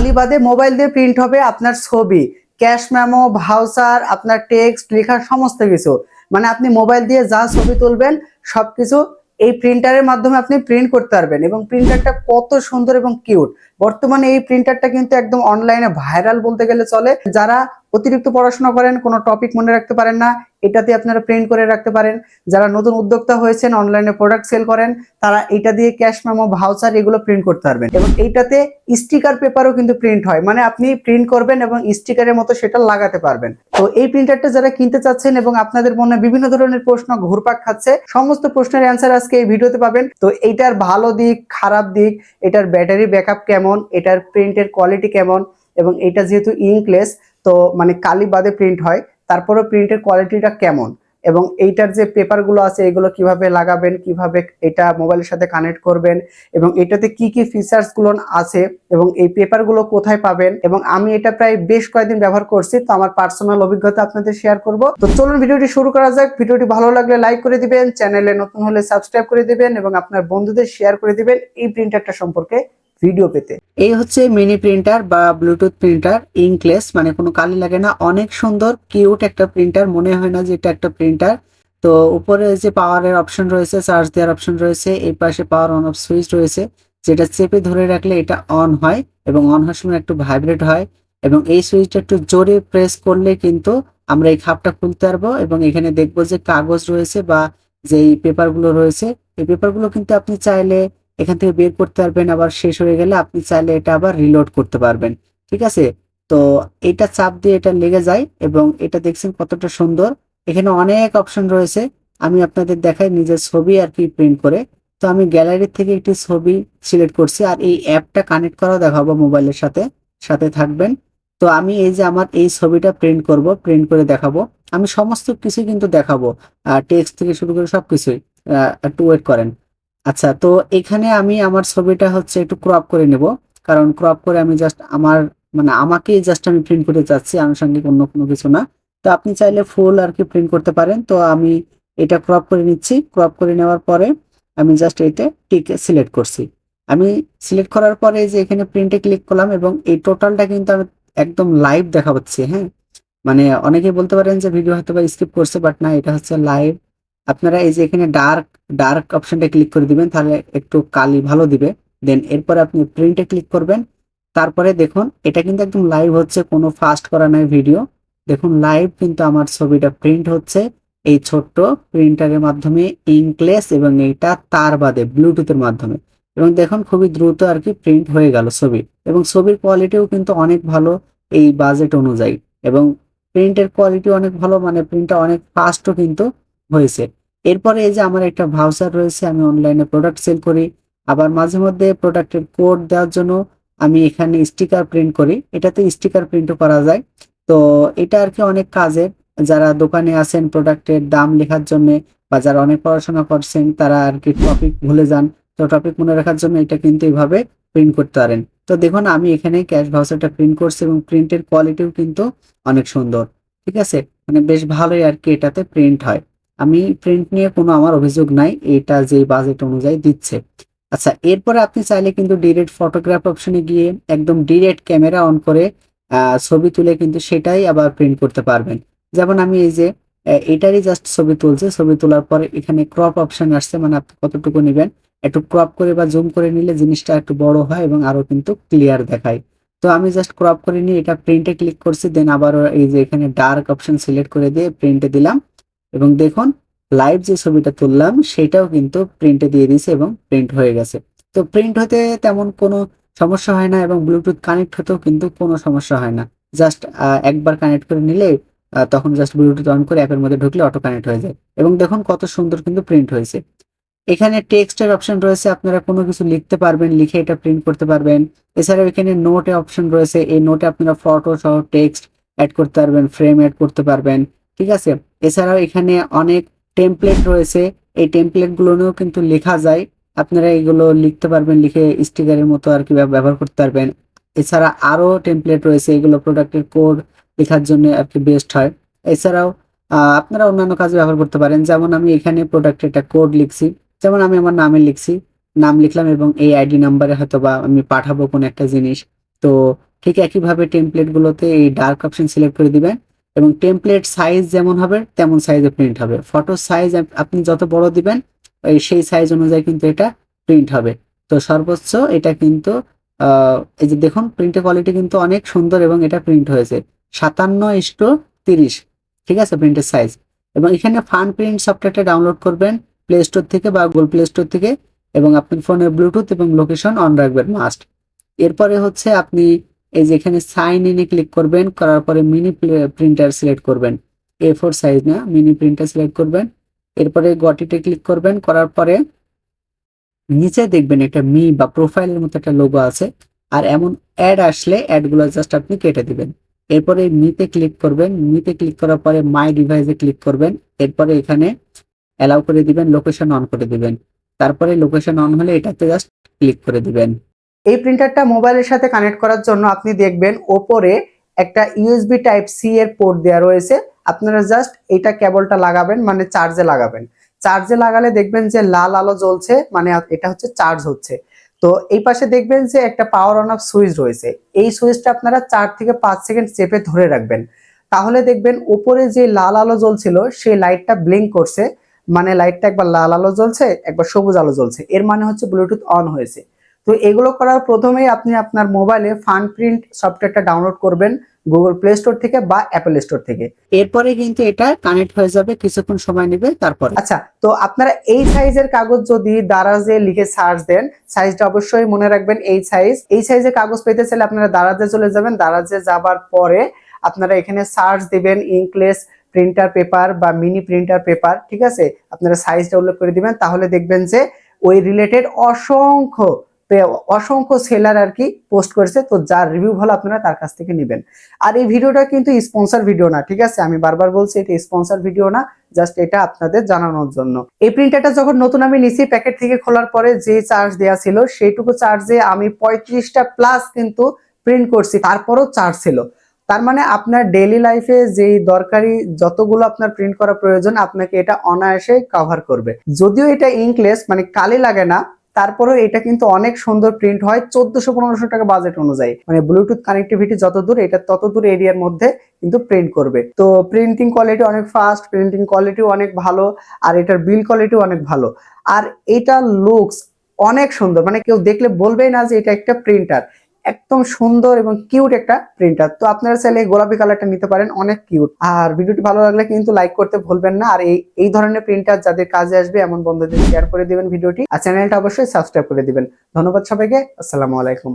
কালি বাদে মোবাইল দিয়ে প্রিন্ট হবে আপনার ছবি ক্যাশ মেমো ভাউচার আপনার টেক্সট লেখা সমস্ত কিছু। মানে আপনি মোবাইল দিয়ে যা ছবি তুলবেন, সবকিছু এই প্রিন্টারের মাধ্যমে আপনি প্রিন্ট করতে পারবেন এবং প্রিন্টারটা কত সুন্দর এবং কিউট বর্তমানে এই প্রিন্টারটা কিন্তু একদম অনলাইনে ভাইরাল বলতে গেলে চলে। যারা অতিরিক্ত পড়াশোনা করেন, কোনো টপিক মনে রাখতে পারেন না, এটাতে আপনারা প্রিন্ট করে রাখতে পারেন। যারা নতুন উদ্যোক্তা হয়েছেন অনলাইনে প্রোডাক্ট সেল করেন, তারা এটা দিয়ে ক্যাশ মেমো ভাউচার এগুলো প্রিন্ট করতে পারবেন। এবং এইটাতে স্টিকার পেপারও কিন্তু প্রিন্ট হয়। মানে আপনি প্রিন্ট করবেন এবং স্টিকারের মতো সেটা লাগাতে পারবেন। তো এই প্রিন্টারটা যারা কিনতে চাচ্ছেন এবং আপনাদের মনে বিভিন্ন ধরনের প্রশ্ন ঘুরপাক খাচ্ছে, সমস্ত প্রশ্নের অ্যান্সার আজকে এই ভিডিওতে পাবেন। তো এইটার ভালো দিক, খারাপ দিক, এটার ব্যাটারি ব্যাকআপ কেমন এটার প্রিন্টের কোয়ালিটি কেমন এবং এটা যেহেতু ইংকলেস তো মানে কালি বাদে প্রিন্ট হয় তারপরে প্রিন্টের কোয়ালিটিটা কেমন এবং এইটার যে পেপারগুলো আছে, এগুলো কীভাবে লাগাবেন, কীভাবে এটা মোবাইলের সাথে কানেক্ট করবেন এবং এটাতে কি কি ফিচার্সগুলো আছে এবং এই পেপারগুলো কোথায় পাবেন এবং আমি এটা প্রায় বেশ কয়েকদিন ব্যবহার করছি, তো আমার পার্সোনাল অভিজ্ঞতা আপনাদের শেয়ার করব। তো চলুন ভিডিওটি শুরু করা যাক। ভিডিওটি ভালো লাগলে লাইক করে দিবেন চ্যানেলে নতুন হলে সাবস্ক্রাইব করে দিবেন এবং আপনার বন্ধুদের শেয়ার করে দিবেন এই প্রিন্টারটা সম্পর্কে ভিডিও পেতে। এই হচ্ছে মিনি প্রিন্টার বা ব্লুটুথ প্রিন্টার ইংকলেস মানে কোনো কালি লাগে না। অনেক সুন্দর কিউট একটা প্রিন্টার মনে হয় না যে এটা একটা প্রিন্টার তো উপরে যে পাওয়ারের অপশন রয়েছে চার্জ দেওয়ার অপশন রয়েছে, এই পাশে পাওয়ার অন অফ সুইচ রয়েছে, যেটা চেপে ধরে রাখলে এটা অন হয় এবং অন হওয়ার সময় একটু ভাইব্রেট হয় এবং এই সুইচটা একটু জোরে প্রেস করলে কিন্তু আমরা এই খাপটা খুলতে পারব এবং এখানে দেখব যে কাগজ রয়েছে বা যেই পেপারগুলো রয়েছে, এই পেপারগুলো কিন্তু আপনি চাইলে এখান থেকে বের করতে পারবেন আবার শেষ হয়ে গেলে আপনি চাইলে এটা আবার রিলোড করতে পারবেন ঠিক আছে? তো এটা চাপ দিয়ে এটা লেগে যায় এবং এটা দেখছেন কতটা সুন্দর। এখানে অনেক অপশন রয়েছে আমি আপনাদের দেখাই নিজের ছবি আর কি প্রিন্ট করে। তো আমি গ্যালারি থেকে একটি ছবি সিলেক্ট করছি আর এই অ্যাপটা কানেক্ট করা দেখাবো মোবাইলের সাথে সাথে থাকবেন। তো আমি এই যে আমার এই ছবিটা প্রিন্ট করব প্রিন্ট করে দেখাবো। আমি সমস্ত কিছু কিন্তু দেখাবো টেক্সট থেকে শুরু করে সবকিছুই আহ, একটু ওয়েট করেন। আচ্ছা তো এখানে আমি আমার ছবিটা হচ্ছে একটু ক্রপ করে নেব। কারণ ক্রপ করে আমি জাস্ট আমার মানে আমাকেই জাস্ট আমি প্রিন্ট করতে চাচ্ছি, আনুষঙ্গিক অন্য কোনো কিছু না। তো আপনি চাইলে ফুল আর কি প্রিন্ট করতে পারেন। তো আমি এটা ক্রপ করে নিচ্ছি। ক্রপ করে নেওয়ার পরে আমি জাস্ট এটা টিক সিলেক্ট করছি। আমি সিলেক্ট করার পরে যে এখানে প্রিন্টে ক্লিক করলাম এবং এই টোটালটা কিন্তু আমি একদম লাইভ দেখা পাচ্ছি হ্যাঁ? মানে অনেকে বলতে পারেন যে ভিডিও হয়তো বা স্কিপ করছে বাট না, এটা হচ্ছে লাইভ আপনারা এই যে এখানে ডার্ক ডার্ক অপশনটা ক্লিক করে দিবেন, তাহলে একটু কালি ভালো দিবে। দেন এরপরে আপনি প্রিন্টে ক্লিক করবেন। তারপরে দেখুন, এটা কিন্তু একদম লাইভ হচ্ছে, কোনো ফাস্ট করা নাই ভিডিও দেখুন লাইভ কিন্তু আমার ছবিটা প্রিন্ট হচ্ছে। এই ছোট্ট প্রিন্টারের মাধ্যমে ইংকলেস এবং এইটা তার বাদে ব্লুটুথের মাধ্যমে। এবং দেখুন, খুবই দ্রুত আর কি প্রিন্ট হয়ে গেল ছবি। এবং ছবির কোয়ালিটিও কিন্তু অনেক ভালো এই বাজেট অনুযায়ী। এবং প্রিন্টের কোয়ালিটি অনেক ভালো মানে প্রিন্টটা অনেক ফাস্টও কিন্তু হয়েছে। এরপরে এই যে আমার একটা ভাউচার রয়েছে, আমি অনলাইনে প্রোডাক্ট সেল করি। আবার মাঝে মধ্যে প্রোডাক্টের কোড দেওয়ার জন্য আমি এখানে স্টিকার প্রিন্ট করি। এটাতে স্টিকার প্রিন্টও করা যায়। তো এটা আর কি অনেক কাজের। যারা দোকানে আছেন প্রোডাক্টের দাম লেখার জন্য বা যারা অনেক পড়াশোনা করছেন, তারা আর কি টপিক ভুলে যান। তো টপিক মনে রাখার জন্য এটা কিন্তু এইভাবে প্রিন্ট করতে পারেন। তো দেখুন, আমি এখানে ক্যাশ ভাউচারটা প্রিন্ট করছি এবং প্রিন্টের কোয়ালিটিও কিন্তু অনেক সুন্দর। ঠিক আছে? মানে বেশ ভালোই আর কি এটাতে প্রিন্ট হয়। আমি প্রিন্ট নিয়ে কোনো আমার অভিযোগ নাই, এটা যে বাজেট অনুযায়ী দিচ্ছে। আচ্ছা এরপরে আপনি চাইলে কিন্তু ডিরেক্ট ফটোগ্রাফ অপশনে গিয়ে একদম ডিরেক্ট ক্যামেরা অন করে ছবি তুলে কিন্তু সেটাই আবার প্রিন্ট করতে পারবেন। যেমন আমি এই যে এটারই জাস্ট ছবি তুলছে, ছবি তোলার পরে এখানে ক্রপ অপশন আসছে মানে আপনি কতটুকু নেবেন? একটু ক্রপ করে বা জুম করে নিলে জিনিসটা একটু বড় হয় এবং আরও কিন্তু ক্লিয়ার দেখায়। তো আমি জাস্ট ক্রপ করে নিয়ে এটা প্রিন্টে ক্লিক করছি দেন আবার এই যে এখানে ডার্ক অপশন সিলেক্ট করে দিয়ে প্রিন্টে দিলাম। এবং দেখুন লাইভ যে ছবিটা তুললাম, সেটাও কিন্তু প্রিন্টে দিয়ে দিয়েছে এবং প্রিন্ট হয়ে গেছে। তো প্রিন্ট হতে তেমন কোনো সমস্যা হয় না এবং ব্লুটুথ কানেক্ট হতেও কিন্তু কোনো সমস্যা হয় না। জাস্ট একবার কানেক্ট করে নিলে তখন জাস্ট ব্লুটুথ অন করে অ্যাপের মধ্যে ঢুকলে অটো কানেক্ট হয়ে যায়। এবং দেখুন, কত সুন্দর কিন্তু প্রিন্ট হয়েছে। এখানে টেক্সটের অপশন রয়েছে, আপনারা কোনো কিছু লিখতে পারবেন, লিখে এটা প্রিন্ট করতে পারবেন। এছাড়াও এখানে নোটে অপশন রয়েছে, এই নোটে আপনারা ফটো সহ টেক্সট অ্যাড করতে পারবেন ফ্রেম অ্যাড করতে পারবেন। ঠিক আছে? এছাড়াও এখানে অনেক টেমপ্লেট রয়েছে। এই টেমপ্লেট গুলোও কিন্তু লেখা যায়। আপনারা এগুলো লিখতে পারবেন, লিখে স্টিকারের মতো আর কি ব্যবহার করতে পারবেন। এছাড়া আরও টেমপ্লেট রয়েছে। এগুলো প্রোডাক্টের কোড লেখার জন্য আর কি বেস্ট হয়। এছাড়াও আপনারা অন্যান্য কাজে ব্যবহার করতে পারেন। যেমন আমি এখানে প্রোডাক্টের একটা কোড লিখছি। যেমন আমি আমার নামে লিখছি। নাম লিখলাম এবং এই আইডি নাম্বারে হয়তো বা আমি পাঠাবো কোনো একটা জিনিস। তো ঠিক একইভাবে টেমপ্লেটগুলোতে এই ডার্ক অপশন সিলেক্ট করে দিবেন। এবং টেমপ্লেট সাইজ যেমন হবে, তেমন সাইজে প্রিন্ট হবে। ফটো সাইজ আপনি যত বড় দিবেন সেই সাইজ অনুযায়ী কিন্তু এটা প্রিন্ট হবে। তো সর্বোচ্চ এটা কিন্তু এই যে দেখুন প্রিন্টের কোয়ালিটি কিন্তু অনেক সুন্দর এবং এটা প্রিন্ট হয়েছে। সাতান্ন ইস্টু তিরিশ, ঠিক আছে প্রিন্টের সাইজ এবং এখানে ফান প্রিন্ট সফটওয়্যারটা ডাউনলোড করবেন প্লে স্টোর থেকে বা গুগল প্লে স্টোর থেকে এবং আপনার ফোনে ব্লুটুথ এবং লোকেশন অন রাখবেন মাস্ট এরপরে হচ্ছে আপনি এই যে এখানে সাইন ইনে ক্লিক করবেন, করার পরে মিনি প্রিন্টার সিলেক্ট করবেন। এ ফোর সাইজ না মিনি প্রিন্টার সিলেক্ট করবেন। এরপরে গটিতে ক্লিক করবেন, করার পরে নিচে দেখবেন একটা মি বা প্রোফাইলের মতো একটা লোগো আছে। আর এমন অ্যাড আসলে অ্যাডগুলো জাস্ট আপনি কেটে দিবেন। এরপরে মিতে ক্লিক করবেন মিতে ক্লিক করার পরে মাই ডিভাইসে ক্লিক করবেন। এরপরে এখানে অ্যালাউ করে দিবেন লোকেশন অন করে দিবেন। তারপরে লোকেশন অন হলে এটাতে জাস্ট ক্লিক করে দিবেন। এই প্রিন্টারটা মোবাইলের সাথে কানেক্ট করার জন্য আপনি দেখবেন ওপরে একটা ইউএসবি টাইপ সি এর পোর্ট দেওয়া রয়েছে। আপনারা জাস্ট এটা কেবলটা লাগাবেন মানে চার্জে লাগাবেন। চার্জে লাগালে দেখবেন যে লাল আলো জ্বলছে মানে এটা হচ্ছে চার্জ হচ্ছে। তো এই পাশে দেখবেন যে একটা পাওয়ার অন অফ সুইচ রয়েছে। এই সুইচটা আপনারা চার থেকে পাঁচ সেকেন্ড চেপে ধরে রাখবেন। তাহলে দেখবেন ওপরে যে লাল আলো জ্বলছিল, সেই লাইটটা ব্লিঙ্ক করছে। মানে লাইটটা একবার লাল আলো জ্বলছে, একবার সবুজ আলো জ্বলছে। এর মানে হচ্ছে ব্লুটুথ অন হয়েছে। তো এগুলো করার প্রথমেই আপনি আপনার মোবাইলে ফান প্রিন্ট সফটওয়্যারটা ডাউনলোড করবেন গুগল প্লে স্টোর থেকে বা অ্যাপেল স্টোর থেকে। এরপরে কিন্তু এটা কানেক্ট হয়ে যাবে কিছুক্ষণ সময় নেবে তারপরে। আচ্ছা তো আপনারা এই সাইজের কাগজ যদি দারাজে লিখে সার্চ দেন সাইজটা অবশ্যই মনে রাখবেন এই সাইজ এই সাইজের কাগজ পেতে চাইলে আপনারা দারাজে চলে যাবেন। দারাজে যাবার পরে আপনারা এখানে সার্চ দিবেন ইংকলেস প্রিন্টার পেপার বা মিনি প্রিন্টার পেপার ঠিক আছে? আপনারা সাইজটা উল্লেখ করে দিবেন তাহলে দেখবেন যে ওই রিলেটেড অসংখ্য অসংখ্য সেলার আর কি পোস্ট করেছে, তো যার রিভিউ ভালো আপনারা তার কাছ থেকে নেবেন। আর এই ভিডিওটা কিন্তু স্পন্সর ভিডিও না, ঠিক আছে? আমি বারবার বলছি, এটা স্পন্সর ভিডিও না জাস্ট এটা আপনাদের জানানোর জন্য। এই প্রিন্টারটা যখন নতুন আমি নিছি প্যাকেট থেকে খোলার পরে যে চার্জ দেওয়া ছিল, সেইটুকু চার্জে আমি পঁয়ত্রিশটা প্লাস কিন্তু প্রিন্ট করছি, তারপরও চার্জ ছিল। তার মানে আপনার ডেইলি লাইফে যেই দরকারি যতগুলো আপনার প্রিন্ট করা প্রয়োজন, আপনাকে এটা অনায়াসে কভার করবে। যদিও এটা ইংকলেস মানে কালে লাগে না তারপরেও এটা কিন্তু অনেক সুন্দর প্রিন্ট হয়। চোদ্দশো পনেরোশো টাকা বাজেট অনুযায়ী। মানে ব্লুটুথ কানেক্টিভিটি যত দূর, এটা তত দূর এরিয়ার মধ্যে কিন্তু প্রিন্ট করবে। তো প্রিন্টিং কোয়ালিটি অনেক ফাস্ট প্রিন্টিং কোয়ালিটিও অনেক ভালো, আর এটার বিল কোয়ালিটিও অনেক ভালো। আর এটা লুকস অনেক সুন্দর। মানে কেউ দেখলে বলবেই না যে এটা একটা প্রিন্টার একদম সুন্দর এবং কিউট একটা প্রিন্টার তো আপনারা চাইলে গোলাপি কালারটা নিতে পারেন, অনেক কিউট আর ভিডিওটি ভালো লাগলে কিন্তু লাইক করতে ভুলবেন না। আর এই এই ধরনের প্রিন্টার যাদের কাজে আসবে, এমন বন্ধুদের শেয়ার করে দিবেন ভিডিওটি। আর চ্যানেলটা অবশ্যই সাবস্ক্রাইব করে দিবেন। ধন্যবাদ সবাইকে। আসসালামু আলাইকুম।